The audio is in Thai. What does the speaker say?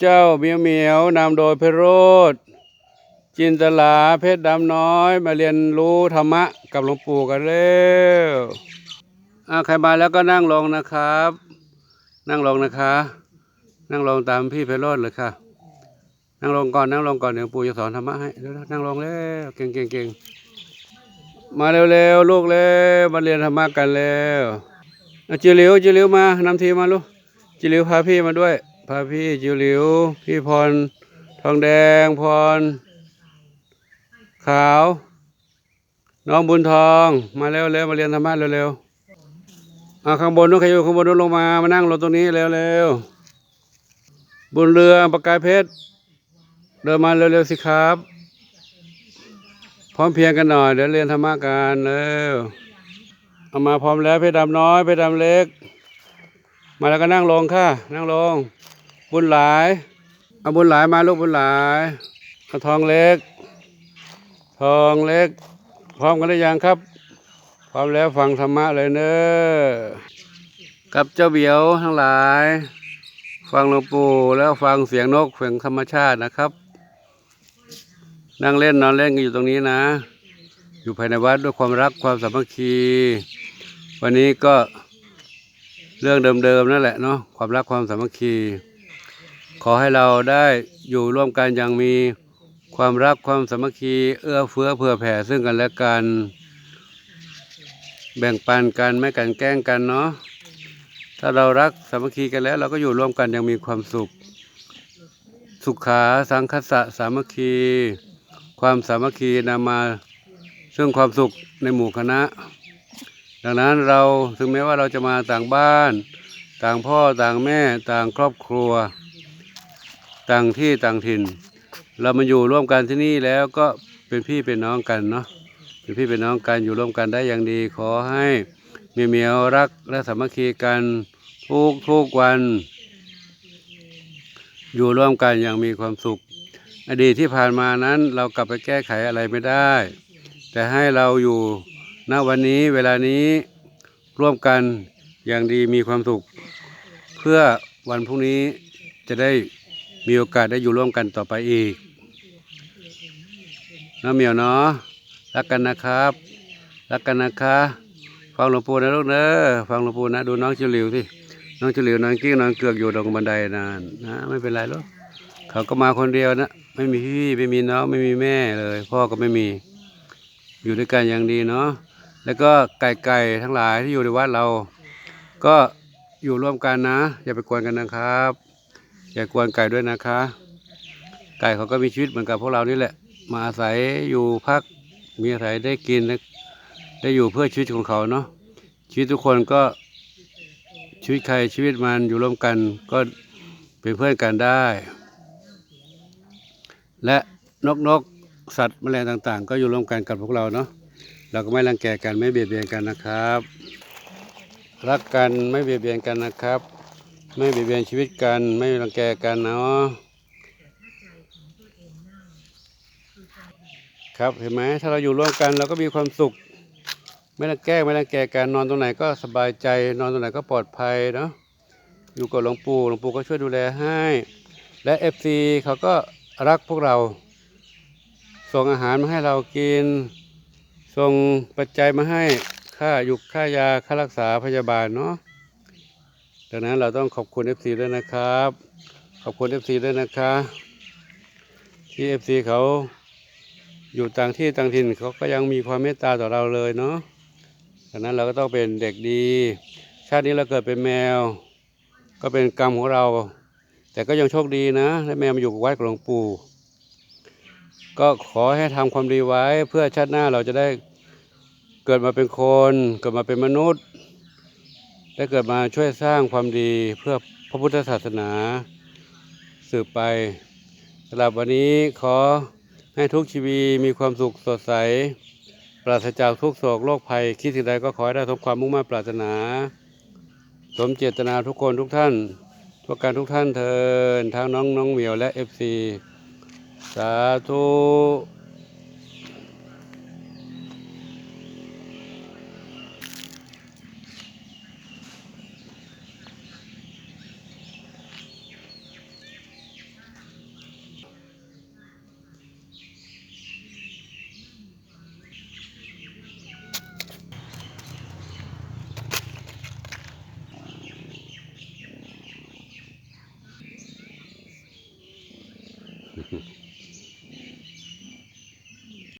เจ้าเมียวเหมียวนำโดยเพชรโรดจินตลาเพชรดำน้อยมาเรียนรู้ธรรมะกับหลวงปู่กันเร็วใครมาแล้วก็นั่งลงนะครับ นั่งลงนะคะ นั่งลงตามพี่เพรโรดเลยค่ะ นั่งลงก่อนนั่งลงก่อนเดี๋ยวปู่จะสอนธรรมะให้เร็วนั่งลงแล้วเก่งเก่งเก่งมาเร็วๆลูกเร็วมาเรียนธรรมะกันแล้วจิหลิวจิหลิวมานำทีมาลูกจิหลิวพาพี่มาด้วย พาพี่จิหลิว พี่พร ทองแดงพร ขาว น้องบุญทอง มาเร็วเร็วมาเรียนธรรมะเร็วเร็วอะข้างบนนู้นใครอยู่ข้างบนนู้นลงมา มานั่งลงตรงนี้เร็วเร็วบุญเรือประกายเพชร เดินมาเร็วๆสิครับ พร้อมเพียงกันหน่อย เดี๋ยวเรียนธรรมะกันเร็วเอามาพร้อมแล้วเพชรดำน้อยเพชรดำเล็ก มาแล้วก็นั่งลงค่ะ นั่งลง บุญหลายเอาบุญหลายมาลูกบุญหลายเอาทองเล็ก ทองเล็ก พร้อมกันหรือยังครับ พร้อมแล้วฟังธรรมะเลยเนอะกับเจ้าเบียวทั้งหลาย ฟังหลวงปู่แล้วฟังเสียงนกเสียงธรรมชาตินะครับ นั่งเล่นนอนเล่นกันอยู่ตรงนี้นะ อยู่ภายในวัดด้วยความรักความสามัคคี วันนี้ก็เรื่องเดิมๆนั่นแหละเนาะความรักความสามัคคี ขอให้เราได้อยู่ร่วมกันอย่างมีความรักความสามัคคีเอื้อเฟื้อเผื่อแผ่ซึ่งกันและกัน แบ่งปันกันไม่กันแกล้งกันเนาะถ้าเรารักสามัคคีกันแล้ว เราก็อยู่ร่วมกันอย่างมีความสุข สุขาสังคสะสามัคคี ความสามัคคีนำมาซึ่งความสุขในหมู่คณะ ดังนั้นเราถึงแม้ว่าเราจะมาต่างบ้าน ต่างพ่อต่างแม่ต่างครอบครัว ต่างที่ต่างถิ่น เรามาอยู่ร่วมกันที่นี่แล้วก็เป็นพี่เป็นน้องกันเนาะเป็นพี่เป็นน้องกันอยู่ร่วมกันได้อย่างดี ขอให้มีเมียวรักและสามัคคีกันทุกทุกวัน อยู่ร่วมกันอย่างมีความสุข อดีตที่ผ่านมานั้นเรากลับไปแก้ไขอะไรไม่ได้ แต่ให้เราอยู่ณวันนี้เวลานี้ร่วมกันอย่างดีมีความสุข เพื่อวันพรุ่งนี้จะได้ มีโอกาสได้อยู่ร่วมกันต่อไปอีกน้าเหมียวเนาะรักกันนะครับ รักกันนะคะ ฟังหลวงปู่นะลูกเนอะฟังหลวงปู่นะดูน้องจิ๋วหลิวสิน้องจิ๋วหลิวนอนกิ้งนอนเกือกอยู่ตรงบันไดนานนะไม่เป็นไรหรอกเขาก็มาคนเดียวนะไม่มีพี่ไม่มีน้องไม่มีแม่เลย พ่อก็ไม่มี อยู่ด้วยกันอย่างดีเนาะแล้วก็ไก่ไก่ทั้งหลายที่อยู่ในวัดเรา ก็อยู่ร่วมกันนะ อย่าไปกวนกันนะครับ อย่ากวนไก่ด้วยนะคะ ไก่เขาก็มีชีวิตเหมือนกับพวกเรานี่แหละ มาอาศัยอยู่พักมีอาศัยได้กินได้อยู่เพื่อชีวิตของเขาเนาะชีวิตทุกคนก็ชีวิตใครชีวิตมันอยู่ร่วมกันก็เป็นเพื่อนกันได้ และนกนกสัตว์แมลงต่างๆ ก็อยู่ร่วมกันกับพวกเราเนาะเราก็ไม่รังแกกันไม่เบียดเบียนกันนะครับ รักกันไม่เบียดเบียนกันนะครับ ไม่เบียดเบียนชีวิตกัน ไม่รังแกกันเนาะครับเห็นไหมถ้าเราอยู่ร่วมกันเราก็มีความสุข ไม่รังแก้ไม่รังแกกันนอนตรงไหนก็สบายใจ นอนตรงไหนก็ปลอดภัยเนาะอยู่กับหลวงปู่หลวงปู่ก็ช่วยดูแลให้ และเอฟซีเขาก็รักพวกเรา ส่งอาหารมาให้เรากิน ส่งปัจจัยมาให้ค่าอยู่ค่ายาค่ารักษาพยาบาลเนาะ ดังนั้นเราต้องขอบคุณเอฟซีด้วยนะครับ ขอบคุณเอฟซีด้วยนะคะ ที่เอฟซีเขาอยู่ต่างที่ต่างถิ่นเขาก็ยังมีความเมตตาต่อเราเลยเนาะดังนั้นเราก็ต้องเป็นเด็กดี ชาตินี้เราเกิดเป็นแมว ก็เป็นกรรมของเรา แต่ก็ยังโชคดีนะได้แมวมาอยู่กับวัดกับหลวงปู่ ก็ขอให้ทำความดีไว้เพื่อชาติหน้าเราจะได้เกิดมาเป็นคน เกิดมาเป็นมนุษย์ ได้เกิดมาช่วยสร้างความดีเพื่อพระพุทธศาสนา สืบไปสำหรับวันนี้ขอให้ทุกชีวิตมีความสุขสดใส ปราศจากทุกโศกโรคภัย คิดสิ่งใดก็ขอให้ได้สมความมุ่งมั่นปรารถนา สมเจตนาทุกคนทุกท่านทุกการทุกท่านเทินทั้งน้องน้องเหมียวและเอฟซีสาธุ